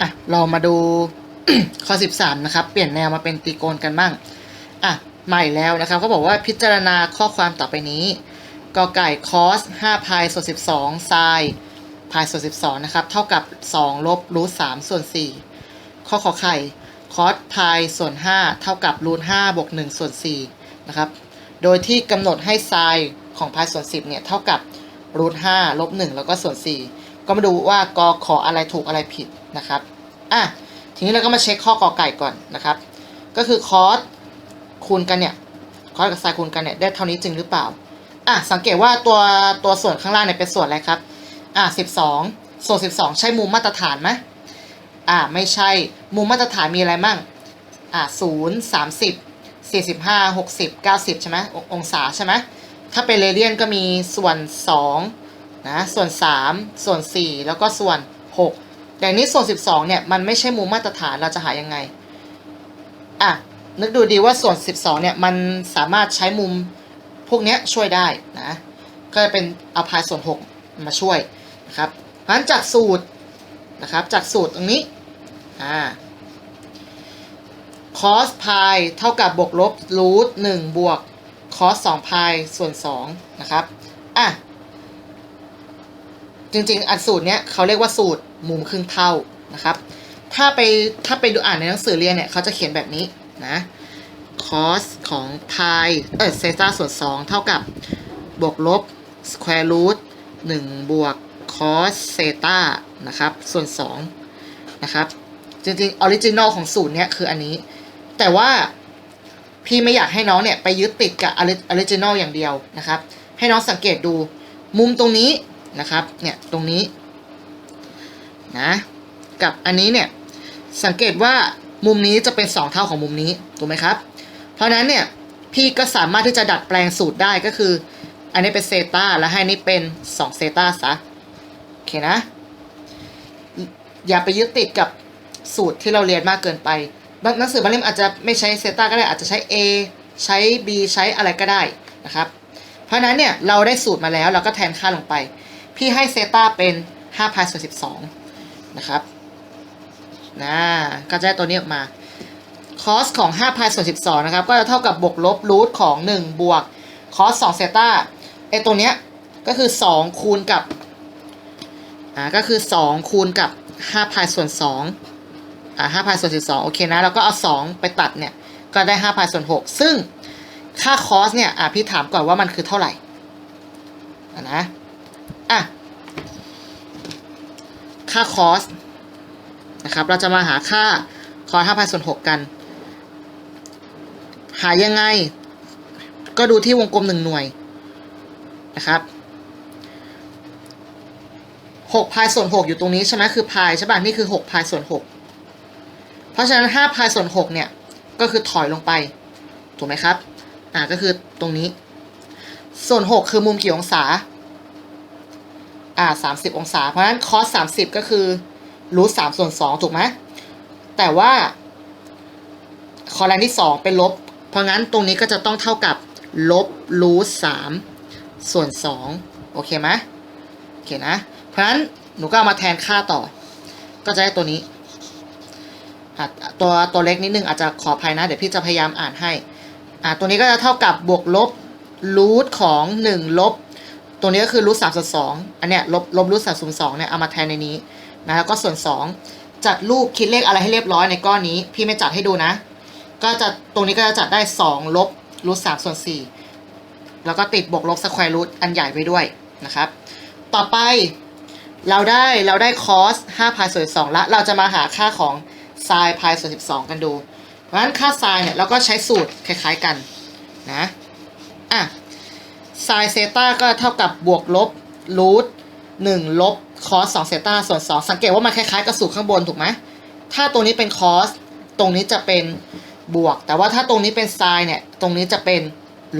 อะเรามาดู ข้อ 13 นะครับ เปลี่ยนแนวมาเป็นตรีโกณกันบ้าง อะใหม่แล้วนะครับเขาบอกว่าพิจารณาข้อความต่อไปนี้กอไก่คอส5พายส่วน12ไซน์พายส่วน12นะครับ เท่ากับ 2 ลบรูท3ส่วน 4 ข้อขอไข่คอสพายส่วน 5 เท่ากับรูท5บวก1ส่วน4นะครับ โดยที่กำหนดให้ไซน์ของพายส่วน 10เนี่ยเท่ากับรูท5ลบ1แล้วก็ส่วน4 ก็มาดูว่ากอขออะไรถูกอะไรผิดนะครับอะทีนี้เราก็มาเช็คข้อกอไก่ก่อนนะครับ ก็คือคอสคูณกันเนี่ยคอสกับไซคูณกันเนี่ยได้เท่านี้จริงหรือเปล่าอะสังเกตว่าตัวตัวส่วนข้างล่างเนี่ยเป็นส่วนอะไรครับอะสิบสองส่วนสิบสองใช่มุมมาตรฐานไหมอะไม่ใช่มุมมาตรฐานมีอะไรมั่งอะศูนย์สามสิบสี่สิบห้าหกสิบเก้าสิบใช่ไหมอองศาใช่ไหมถ้าเป็นเรเดียนก็มีส่วนสอง นะส่วนสามส่วนสี่แล้วก็ส่วนหกแต่นี้ส่วนสิบสองเนี่ยมันไม่ใช่มุมมาตรฐานเราจะหายังไงอะนึกดูดีว่าส่วน 12เนี่ยมันสามารถใช้มุมพวกนี้ช่วยได้นะก็จะเป็นเอาพายส่วน 6 มาช่วยนะครับเพราะฉะนั้นจากสูตรนะครับจากสูตรตรงนี้อ่า cos พายเท่ากับบวกลบรูท1บวก cos 2พายส่วน2นะครับอะ จริง ๆ อันสูตรเนี้ยเขาเรียกว่าสูตรมุมครึ่งเท่านะครับ ถ้าไปถ้าไปดูอ่านในหนังสือเรียนเนี่ยเขาจะเขียนแบบนี้นะ cos ของ pi เออเซตาส่วน 2 เท่ากับบวกลบ square root 1บวก cos เซต้านะครับ ส่วน2นะครับ จริงๆออริจินอลของสูตรเนี้ยคืออันนี้ แต่ว่าพี่ไม่อยากให้น้องเนี่ยไปยึดติดกับออริจินอลอย่างเดียวนะครับ ให้น้องสังเกตดูมุมตรงนี้ นะครับเนี่ยตรงนี้นะกับอันนี้เนี่ยสังเกตว่ามุมนี้จะเป็น 2 เท่าของมุมนี้ถูกไหมครับ เพราะฉะนั้นเนี่ยพี่ก็สามารถที่จะดัดแปลงสูตรได้ก็คือ อันนี้เป็นเซตาแล้วให้นี้เป็น2เซตาซะโอเคนะ อย่าไปยึดติดกับสูตรที่เราเรียนมากเกินไปบางหนังสือบางเล่มอาจจะไม่ใช้เซตาก็ได้อาจจะใช้ A ใช้ B ใช้อะไรก็ได้นะครับ เพราะนั้นเนี่ยเราได้สูตรมาแล้วเราก็แทนค่าลงไป พี่ให้เซตาเป็น5พายส่วน12 นะครับนะก็จะได้ตัวนี้ออกมาคอสของ5พายส่วน12 นะครับ ก็จะเท่ากับบวกลบรูทของ 1 บวกคอส2เซตาไอตัวเนี้ยก็คือ 2 คูณกับอ่าก็คือ 2 คูณกับ5พายส่วน2อ่า5พายส่วน12 โอเคนะ แล้วก็เอา 2 ไปตัดเนี่ย ก็ได้5พายส่วน6ซึ่งค่าคอสเนี่ย อ่าพี่ถามก่อนว่ามันคือเท่าไหร่อะนะ อะ ค่าคอสนะครับ เราจะมาหาค่าคอ5พายส่วน6กัน หายังไง ก็ดูที่วงกลม1หน่วยนะครับ6พายส่วน6อยู่ตรงนี้ใช่ไหมคือพายใช่ป่ะนี่คือ6พายส่วน6เพราะฉะนั้น5พายส่วน6เนี่ย ก็คือถอยลงไป ถูกไหมครับ อ่าก็คือตรงนี้ ส่วน6คือมุมกี่องศา อ่า30องศา เพราะฉะนั้นคอส30ก็คือรูทสามส่วนสองถูกไหมแต่ว่าคอลันที่สองเป็นลบ เพราะงั้นตรงนี้ก็จะต้องเท่ากับลบรูทสามส่วนสองโอเคไหมโอเคนะ เพราะฉะนั้นหนูก็เอามาแทนค่าต่อ ก็จะได้ตัวนี้อะตัวตัวเล็กนิดนึงอาจจะขออภัยนะ เดี๋ยวพี่จะพยายามอ่านให้อะตัวนี้ก็จะเท่ากับบวกลบรูทของหนึ่งลบ ตัวนี้ก็คือรูทสามส่วนสองอันเนี้ยลบลบรูทสามส่วนสองเนี่ยเอามาแทนในนี้นะแล้วก็ส่วน2จัดรูปคิดเลขอะไรให้เรียบร้อยในก้อนนี้ พี่ไม่จัดให้ดูนะ ก็จะตรงนี้ก็จะจัดได้2ลบรูทสามส่วน4แล้วก็ติดบวกลบสแควร์รูทอันใหญ่ไปด้วยนะครับ ต่อไปเราได้เราได้คอส5พายส่วน2ละ เราจะมาหาค่าของไซน์พายส่วน12 กันดู เพราะฉะนั้นค่าไซน์เนี่ยเราก็ใช้สูตรคล้ายๆกันนะ อะ ไซน์เซต้าก็เท่ากับบวกลบรูท1ลบคอส2เซต้าส่วน2สังเกตว่ามันคล้ายๆกับสูตรข้างบนถูกไหมถ้าตรงนี้เป็นคอสตรงนี้จะเป็นบวก แต่ว่าถ้าตรงนี้เป็นไซน์เนี่ยตรงนี้จะเป็น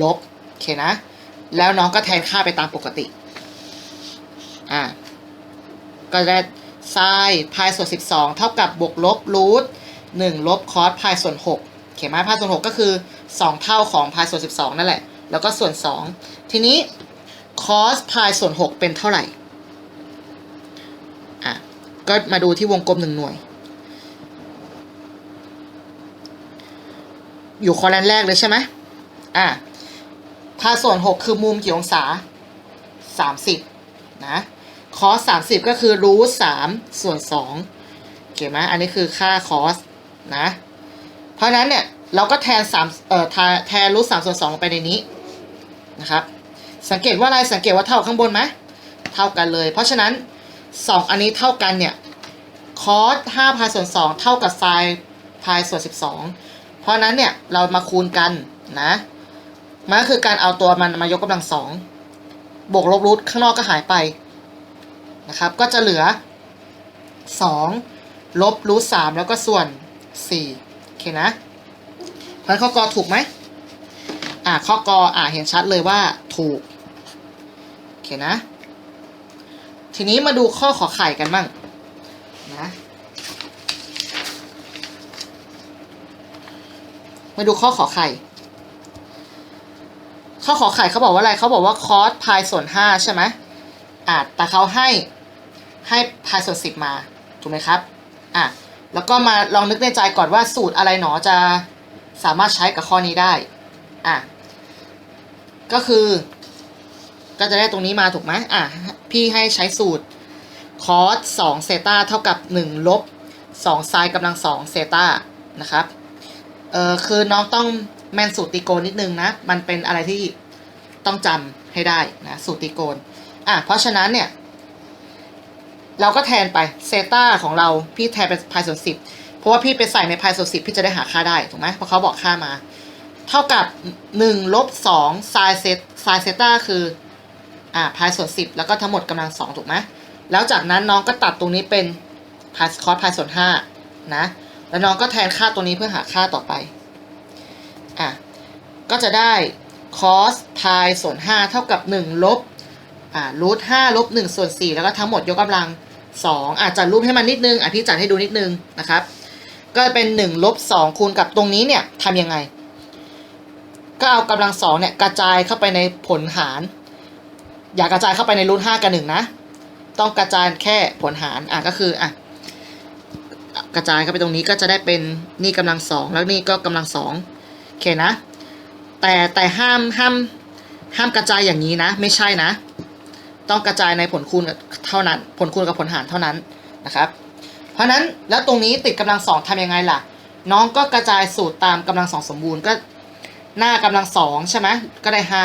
ลบโอเคนะ แล้วน้องก็แทนค่าไปตามปกติอ่าก็ได้ไซน์พายส่วน 12 เท่ากับบวกลบรูท1ลบคอสพายส่วน6โอเคไหมพายส่วน 6 ก็คือ 2 เท่าของพายส่วน 12 นั่นแหละ แล้วก็ส่วน 2 ทีนี้ cos pi ส่วน 6 เป็นเท่าไหร่ อะ ก็มาดูที่วงกลมหนึ่งหน่วย อยู่คอลันแรกเลยใช่ไหมอะพาส่วน 6 คือมุมกี่องศา 30 นะ cos 30 ก็คือรูท3ส่วน2เขียนไหมอันนี้คือค่า cos นะ เพราะนั้นเนี่ย เราก็แทน3เอ่อแทนรูท3ส่วน2ลงไปในนี้ นะครับ สังเกตว่าอะไรสังเกตว่าเท่าข้างบนไหมเท่ากันเลย เพราะฉะนั้นสองอันนี้เท่ากันเนี่ยคอสห้าพายส่วนสองเท่ากับไซน์พายส่วนสิบสองเพราะนั้นเนี่ยเรามาคูณกันนะมันก็คือการเอาตัวมันมายกกำลังสองบวกลบรูทข้างนอกก็หายไปนะครับ ก็จะเหลือสองลบรูทสามแล้วก็ส่วนสี่โอเคนะเพราะนั้นข้อกอถูกไหม อ่าข้อกออ่าเห็นชัดเลยว่าถูกโอเคนะ ทีนี้มาดูข้อขอไข่กันบ้างนะมาดูข้อขอไข่ ข้อขอไข่เขาบอกว่าอะไรเขาบอกว่าคอสพายส่วนห้าใช่ไหมอ่าแต่เขาให้ให้พายส่วนสิบมา ถูกไหมครับ อะ แล้วก็มาลองนึกในใจก่อนว่าสูตรอะไรหนอจะสามารถใช้กับข้อนี้ได้ อะ ก็คือ ก็จะได้ตรงนี้มาถูกไหมอะพี่ให้ใช้สูตรคอสสองเซตาเท่ากับหนึ่งลบสองไซน์กำลังสองเซตานะครับเออคือน้องต้องแมนสูตรตีโกนนิดนึงนะ มันเป็นอะไรที่ต้องจำให้ได้นะสูตรตีโกนอะเพราะฉะนั้นเนี่ย เราก็แทนไปเซตาของเราพี่แทนเป็นพายส่วนสิบเพราะว่าพี่ไปใส่ในพายส่วนสิบพี่จะได้หาค่าได้ถูกไหมเพราะเขาบอกค่ามา เท่ากับ1ลบ2ไซน์เซตไซน์เซต้าคืออ่าพายส่วน 10 แล้วก็ทั้งหมดกำลัง 2 ถูกไหมแล้วจากนั้นน้องก็ตัดตรงนี้เป็นพายคอสพายส่วน5นะแล้วน้องก็แทนค่าตัวนี้เพื่อหาค่าต่อไปอะก็จะได้คอสพายส่วน 5 เท่ากับ1ลบอ่ารูท5ลบ1ส่วน4แล้วก็ทั้งหมดยกกำลัง2อาจจะรูปให้มันนิดนึงอะพี่จัดให้ดูนิดนึงนะครับ ก็เป็น1ลบ2คูณกับตรงนี้เนี่ยทำยังไง ก็เอากำลังสองเนี่ยกระจายเข้าไปในผลหาร อย่ากระจายเข้าไปในรูทห้ากับหนึ่งนะ ต้องกระจายแค่ผลหารอะก็คืออะกระจายเข้าไปตรงนี้ก็จะได้เป็นนี่กำลังสองแล้วนี่ก็กำลังสองโอเคนะ แต่แต่ห้ามห้ามห้ามกระจายอย่างนี้นะ ไม่ใช่นะ ต้องกระจายในผลคูณเท่านั้น ผลคูณกับผลหารเท่านั้นนะครับ เพราะฉะนั้นแล้วตรงนี้ติดกำลังสองทำยังไงล่ะ น้องก็กระจายสูตรตามกำลังสองสมบูรณ์ก็ หน้ากำลังสองใช่ไหมก็ได้ห้า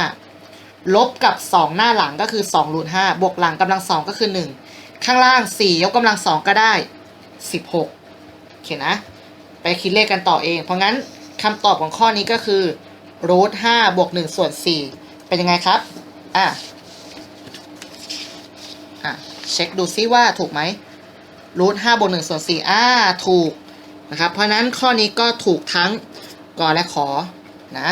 ลบกับสองหน้าหลังก็คือสองรูทห้าบวกหลังกำลังสองก็คือหนึ่งข้างล่างสี่ยกกำลังสองก็ได้สิบหกโอเคนะ ไปคิดเลขกันต่อเอง เพราะงั้นคำตอบของข้อนี้ก็คือรูทห้าบวกหนึ่งส่วนสี่เป็นยังไงครับ อะ อะ เช็คดูซิว่าถูกไหมรูทห้าบวกหนึ่งส่วนสี่อ่า ถูกนะครับ เพราะนั้นข้อนี้ก็ถูกทั้งกอและขอ นะ